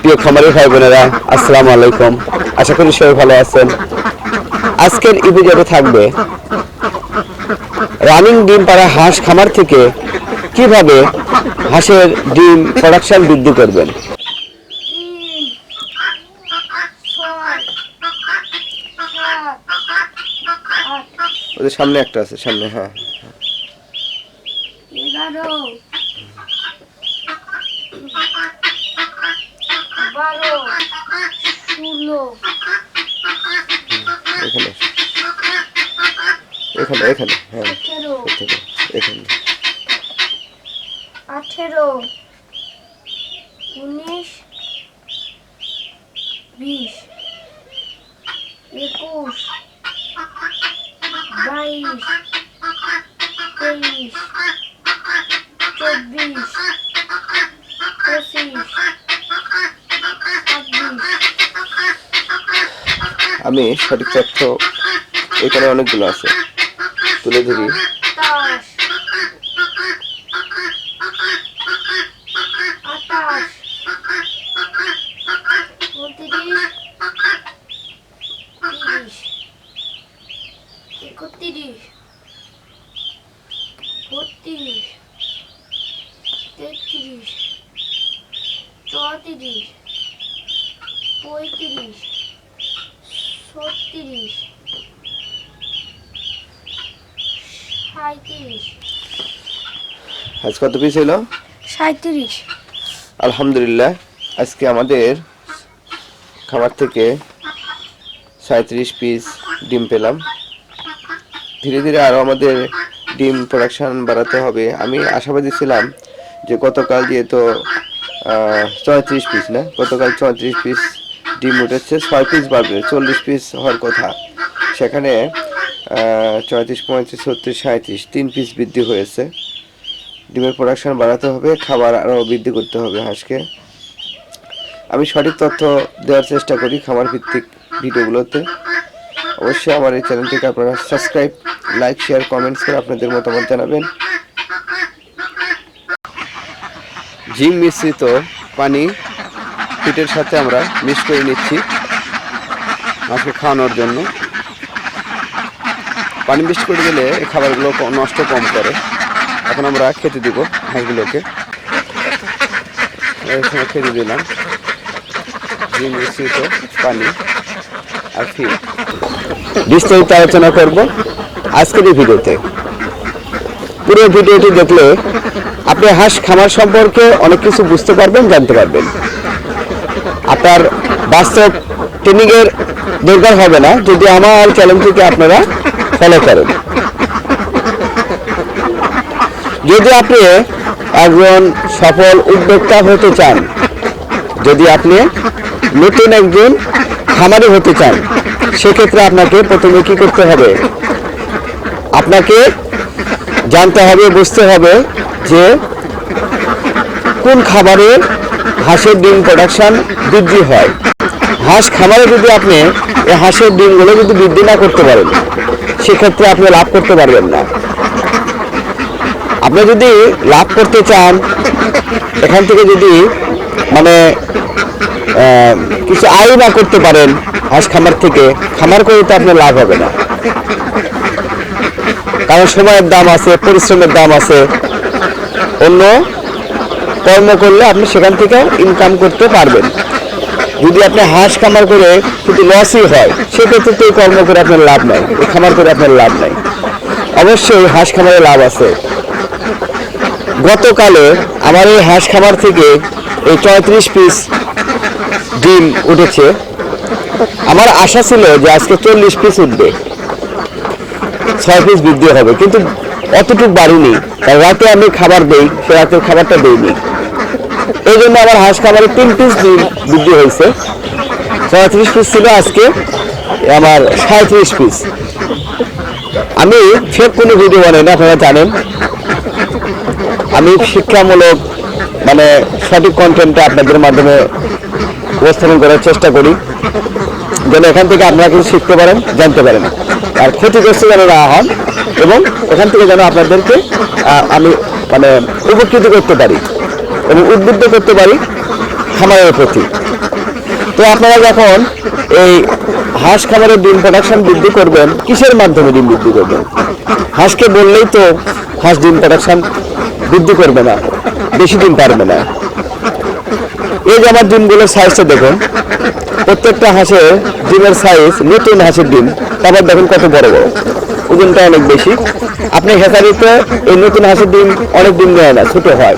প্রিয় খামারি ভাই বোনেরা আসসালামু আলাইকুম আশা করি সবাই ভালো আছেন আজকের ইভিডিওতে থাকবে রানিং ডিম পাড়া হাঁস খামার থেকে কীভাবে হাঁসের ডিম প্রোডাকশন বৃদ্ধি করবেন ওদের সামনে একটা আছে সামনে হ্যাঁ বারো ষোলো। এখানে এখানে এখানে হ্যাঁ। এখানে। আঠেরো। উনিশ। বিশ। একুশ। বাইশ। তেইশ। চব্বিশ। পঁচিশ। আমি সঠিক তথ্য এখানে অনেকগুলো আছে। তুলে ধরি। একত্রিশ বত্রিশ তেত্রিশ চৌত্রিশ পঁয়ত্রিশ ছত্রিশ। সাঁত্রিশ আজ কত পিস এলো সাঁত্রিশ আলহামদুলিল্লাহ আজকে আমাদের খামার থেকে সাঁত্রিশ পিস ডিম পেলাম। ধীরে ধীরে আরও আমাদের ডিম প্রোডাকশন বাড়াতে হবে। আমি আশাবাদী ছিলাম যে গতকাল দিয়ে তো চৌত্রিশ পিস না? গতকাল চৌত্রিশ পিস ডিম উঠেছে, ছয় পিস বাড়বে চল্লিশ পিস হওয়ার কথা। সেখানে চৌত্রিশ পঁয়ত্রিশ, ছত্রিশ সাঁত্রিশ তিন পিস বৃদ্ধি হয়েছে। ডিমের প্রোডাকশন বাড়াতে হবে, খাবার আরও বৃদ্ধি করতে হবে হাঁসকে। আমি সঠিক তথ্য দেওয়ার চেষ্টা করি খামার ভিত্তিক ভিডিওগুলোতে। অবশ্যই আমার এই চ্যানেলটিকে আপনারা সাবস্ক্রাইব লাইক শেয়ার কমেন্টস করে আপনাদের মতামত জানাবেন। জিম মিশ্রিত পানি ফিটের সাথে আমরা মিক্স করে নিচ্ছি মাছকে খাওয়ানোর জন্য। পানি মিক্স করে দিলে এই খাবারগুলো নষ্ট কম করে। এখন আমরা খেতে দিব হাঁসগুলোকে খেতে দিলাম। মিশ্রিত পানি আর বিস্তারিত আলোচনা করব আজকের এই ভিডিওতে। পুরো ভিডিওটি দেখলে আপনি হাঁস খামার সম্পর্কে অনেক কিছু বুঝতে পারবেন, জানতে পারবেন। আপনার বাস্তব ট্রেনিংয়ের দরকার হবে না। যদি আমার চ্যানেলটিকে আপনারা ফলো করেন। যদি আপনি একজন সফল উদ্যোক্তা হতে চান, যদি আপনি নতুন একজন খামারি হতে চান, সেক্ষেত্রে আপনাকে প্রথমে কি করতে হবে? আপনাকে জানতে হবে, বুঝতে হবে যে কোন খাবারে হাঁসের ডিম প্রোডাকশন বৃদ্ধি হয়। হাঁস খামারে যদি আপনি এই হাঁসের ডিমগুলো যদি বৃদ্ধি না করতে পারেন, সেক্ষেত্রে আপনি লাভ করতে পারবেন না। আপনি যদি লাভ করতে চান, এখান থেকে যদি মানে কিছু আয় না করতে পারেন হাঁস খামার থেকে, খামার করে তো আপনার লাভ হবে না। কারণ সময়ের দাম আছে, পরিশ্রমের দাম আছে। অন্য কর্ম করলে আপনি সেখান থেকে ইনকাম করতে পারবেন। যদি আপনি হাঁস খামার করে কিন্তু লসই হয়, সেক্ষেত্রে তো কর্ম করে আপনার লাভ নাই খামার করে আপনার লাভ নাই। অবশ্যই হাঁস খামারে লাভ আছে। গতকালে আমার এই হাঁস খামার থেকে এই চৌত্রিশ পিস ডিম উঠেছে। আমার আশা ছিল যে আজকে চল্লিশ পিস উঠবে। ছয় পিস বৃদ্ধি হবে, কিন্তু অতটুকু বাড়িনি। রাতে আমি খাবার দেই, সে রাতের খাবারটা দেইনি। এই জন্য আমার হাঁস খাবারে তিন পিস বৃদ্ধি হয়েছে। ছয়ত্রিশ পিস ছিল আজকে আমার সাঁত্রিশ পিস আমি ফেক কোনো ভিডিও বানাই না, আপনারা জানেন। আমি শিক্ষামূলক মানে সঠিক কন্টেন্টটা আপনাদের মাধ্যমে উপস্থাপন করার চেষ্টা করি। যেন এখান থেকে আপনারা কিছু শিখতে পারেন, জানতে পারেন। আর ক্ষতিগ্রস্ত যেন না হন, এবং এখান থেকে যেন আপনাদেরকে আমি মানে উপকৃত করতে পারি। এবং উদ্বুদ্ধ করতে পারি খামারের প্রতি। তো আপনারা যখন এই হাঁস খামারের ডিম প্রোডাকশন বৃদ্ধি করবেন, কিসের মাধ্যমে ডিম বৃদ্ধি করবেন? হাঁসকে বললেই তো হাঁস ডিম প্রোডাকশন বৃদ্ধি করবে না, বেশি ডিম পারবে না। এই যে আমার ডিমগুলোর সাইজটা দেখুন, প্রত্যেকটা হাঁসের ডিমের সাইজ নতুন হাঁসের ডিম, তারপর দেখুন কত বড় বড়। ওজনটা অনেক বেশি। আপনি হেসারিতে এই নতুন হাঁসের ডিম অনেক ডিম দেয় না, ছোটো হয়।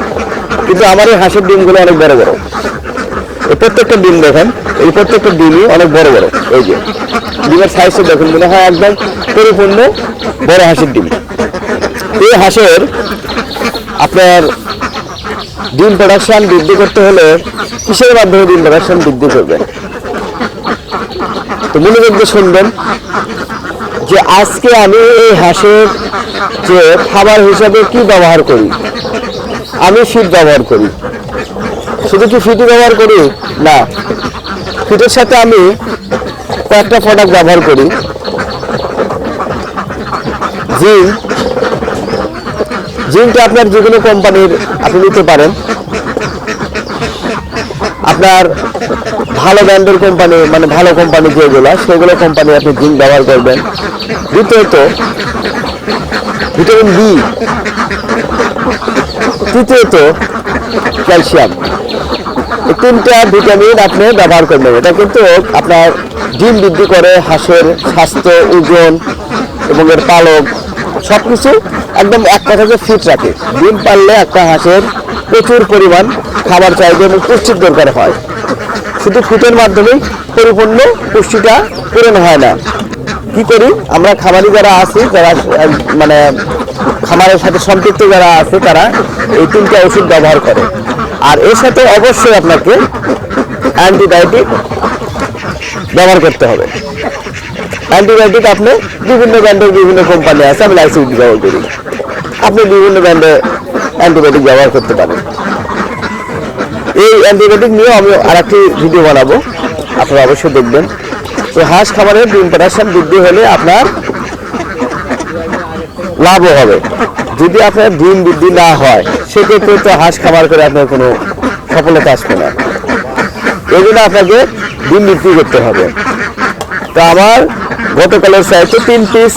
কিন্তু আমার এই হাঁসের ডিমগুলো অনেক বড় বড়। এই প্রত্যেকটা ডিম দেখেন, এই প্রত্যেকটা ডিমই অনেক বড় বড়। এই যে, ডিমের সাইজটা দেখুন, মনে হয় একদম পরিপূর্ণ বড় হাঁসের ডিম। এই হাঁসের আপনার ডিম প্রোডাকশন বৃদ্ধি করতে হলে কিসের মাধ্যমে ডিম প্রোডাকশন বৃদ্ধি করবেন তো মনোযোগ দিয়ে শুনবেন যে আজকে আমি এই হাঁসের যে খাবার হিসাবে কি ব্যবহার করি। আমি ফিট ব্যবহার করি। শুধু কি ফিটই ব্যবহার করি? না। ফিটের সাথে আমি কয়েকটা প্রোডাক্ট ব্যবহার করি। জিঙ্ক জিঙ্কটা আপনার যে কোনো কোম্পানির আপনি নিতে পারেন। আপনার ভালো ব্র্যান্ডের কোম্পানি মানে ভালো কোম্পানি যেগুলো, সেগুলো কোম্পানি আপনি জিঙ্ক ব্যবহার করবেন। দ্বিতীয়ত ভিটামিন বি তৃতীয়ত ক্যালসিয়াম। এই তিনটা ভিটামিন আপনি ব্যবহার করে করবেন। এটা কিন্তু আপনার ডিম বৃদ্ধি করে, হাঁসের স্বাস্থ্য, ওজন এবং এর পালক সব কিছু একদম এক কথাতে ফিট রাখে। ডিম পারলে একটা হাঁসের প্রচুর পরিমাণ খাবার চাহিদা এবং পুষ্টির দরকার হয়। শুধু ফিটের মাধ্যমেই পরিপূর্ণ পুষ্টিটা পূরণ হয় না। কি করি? আমরা খামারি যারা আছি, যারা মানে খামারের সাথে সম্পৃক্ত যারা আছে, তারা এই তিনটা ওষুধ ব্যবহার করে। আর এর সাথে অবশ্যই আপনাকে অ্যান্টিবায়োটিক ব্যবহার করতে হবে। অ্যান্টিবায়োটিক আপনি বিভিন্ন ব্র্যান্ডের বিভিন্ন কোম্পানি আছে, আমি লাইসিউড ব্যবহার করি। আপনি বিভিন্ন ব্র্যান্ডে অ্যান্টিবায়োটিক ব্যবহার করতে পারেন। এই অ্যান্টিবায়োটিক নিয়ে আমি আরেকটি ভিডিও বানাবো। আপনারা অবশ্যই দেখবেন। তো হাঁস খাবারের ডিম প্রোডাকশন বৃদ্ধি হলে আপনার লাভও হবে। যদি আপনার ডিম বৃদ্ধি না হয়, সেক্ষেত্রে তো হাঁস খাবার করে আপনার কোনো সফলতা আসবে না। এই জন্য আপনাকে ডিম বিক্রি করতে হবে। তো আমার গতকালের চাইতে তিন পিস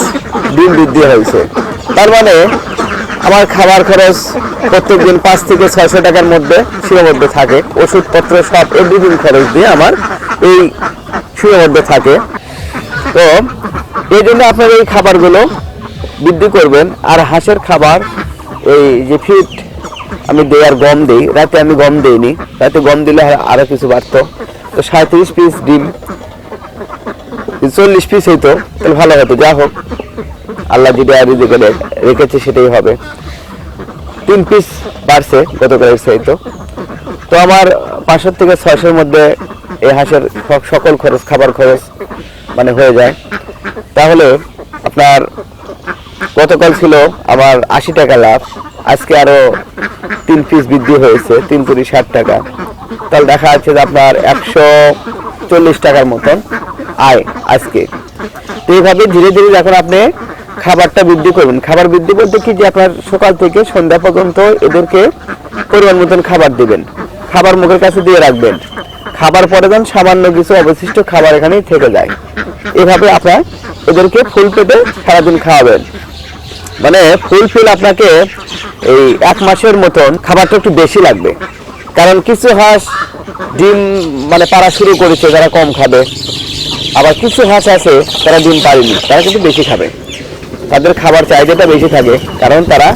ডিম বৃদ্ধি হয়েছে। তার মানে আমার খাবার খরচ প্রত্যেক দিন পাঁচ থেকে ছয়শো টাকার মধ্যে সীমাবদ্ধ থাকে। ওষুধপত্র সব এভরিদিন খরচ দিয়ে আমার এই সীমাবদ্ধ থাকে। তো এই জন্য আপনার এই খাবারগুলো বৃদ্ধি করবেন। আর হাঁসের খাবার, এই যে ফিট আমি দেওয়ার গম দিই, রাতে আমি গম দিইনি। রাতে গম দিলে আর- আরও কিছু বাড়তো। তো সাঁত্রিশ পিস ডিম, চল্লিশ পিস হইতো, তাহলে ভালো হতো। যা হোক, আল্লাহ যেটা রিজিকে রে- রেখেছে সেটাই হবে। তিন পিস বাড়ছে গতকালের চাইতো। তো আমার পাঁচশো থেকে ছয়শোর মধ্যে এই হাঁসের সকল খরচ, খাবার খরচ মানে হয়ে যায়। তাহলে আপনার গতকাল ছিল আমার আশি টাকা লাভ, আজকে আরও তিন পিস বৃদ্ধি হয়েছে, তিন কোটি ষাট টাকা। তাহলে দেখা যাচ্ছে যে আপনার একশো চল্লিশ টাকার মতন আয় আজকে। তো এইভাবে ধীরে ধীরে যখন আপনি খাবারটা বৃদ্ধি করবেন, খাবার বৃদ্ধি বলতে কি যে আপনার সকাল থেকে সন্ধ্যা পর্যন্ত এদেরকে পরিমাণ মতন খাবার দিবেন, খাবার মুখের কাছে দিয়ে রাখবেন। খাবার পরে যখন সামান্য কিছু অবশিষ্ট খাবার এখানেই থেকে যায়। এভাবে আপনার এদেরকে ফুল পেটে সারাদিন খাওয়াবেন। মানে ফুলফিল আপনাকে এই এক মাসের মতন খাবারটা একটু বেশি লাগবে। কারণ কিছু হাঁস ডিম মানে পাড়া শুরু করেছে, যারা কম খাবে। আবার কিছু হাঁস আছে, তারা ডিম পারেনি তারা কিন্তু বেশি খাবে। তাদের খাবার চাহিদাটা বেশি থাকে, কারণ তারা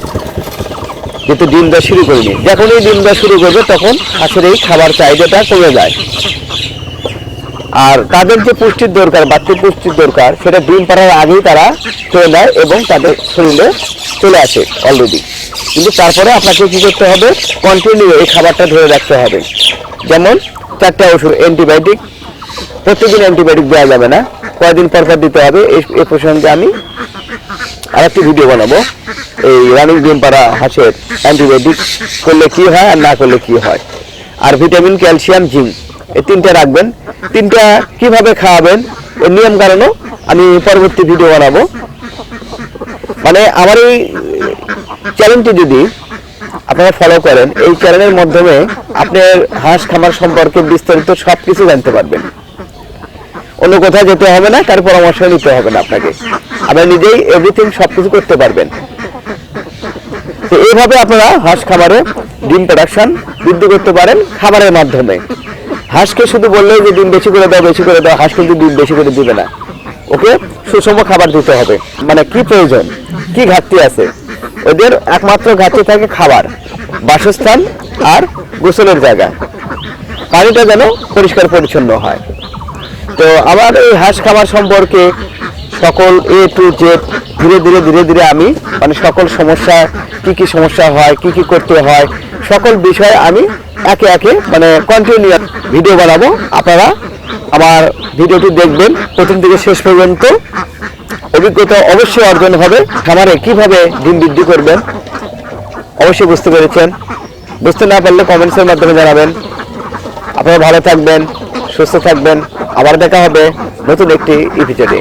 যেহেতু ডিম দেওয়া শুরু করিনি। যখন এই ডিম দেওয়া শুরু করবে, তখন হাঁসের এই খাবার চাহিদাটা কমে যায়। আর তাদের যে পুষ্টির দরকার, বাড়তি পুষ্টির দরকার, সেটা ডিম পাড়ার আগেই তারা খেয়ে নেয় এবং তাদের শরীরে চলে আসে অলরেডি কিন্তু তারপরে আপনাকে কী করতে হবে? কন্টিনিউ এই খাবারটা ধরে রাখতে হবে। যেমন চারটা ওষুধ অ্যান্টিবায়োটিক প্রত্যেকদিন অ্যান্টিবায়োটিক দেওয়া যাবে না। কয়দিন পর দিতে হবে এই প্রসঙ্গে আমি আরেকটি ভিডিও বানাবো। এই রানিং ডিম পাড়া হাঁসের অ্যান্টিবায়োটিক করলে কি হয় আর না করলে কি হয়। আর ভিটামিন ক্যালসিয়াম জিঙ্ক এই তিনটা রাখবেন। তিনটা কীভাবে খাওয়াবেন? এর নিয়ম কারণও আমি পরবর্তী ভিডিও বানাবো। মানে আমার এই চ্যানেলটি যদি আপনারা ফলো করেন, এই চ্যানেলের মাধ্যমে আপনার হাঁস খামার সম্পর্কে বিস্তারিত সব কিছু জানতে পারবেন। অন্য কোথাও যেতে হবে না, কার পরামর্শ নিতে হবে না আপনাকে। আপনারা নিজেই এভরিথিং সব কিছু করতে পারবেন। তো এইভাবে আপনারা হাঁস খামারে ডিম প্রোডাকশন বৃদ্ধি করতে পারেন খাবারের মাধ্যমে। হাঁসকে শুধু বললেই যে ডিম বেশি করে দাও, বেশি করে দাও, হাঁস কিন্তু ডিম বেশি করে দিবে না। ওকে? সুষম খাবার দিতে হবে। মানে কি প্রয়োজন? কি ঘাটতি আছে? ওদের একমাত্র ঘাটতি থাকে খাবার, বাসস্থান আর গোসলের জায়গা। পানিটা যেন পরিষ্কার পরিচ্ছন্ন হয়। তো আমার এই হাঁস খাবার সম্পর্কে সকল এ টু জেড ধীরে ধীরে ধীরে ধীরে আমি মানে সকল সমস্যা, কি কি সমস্যা হয়, কি কি করতে হয়, সকল বিষয়ে আমি একে একে মানে কন্টিনিউ ভিডিও বানাবো। আপনারা আমার ভিডিওটি দেখবেন প্রথম থেকে শেষ পর্যন্ত। অভিজ্ঞতা অবশ্যই অর্জন হবে। খামারে কীভাবে ডিম বৃদ্ধি করবেন, অবশ্যই বুঝতে পেরেছেন। বুঝতে না পারলে কমেন্টসের মাধ্যমে জানাবেন। আপনারা ভালো থাকবেন, সুস্থ থাকবেন। আবার দেখা হবে নতুন একটি এপিসোডে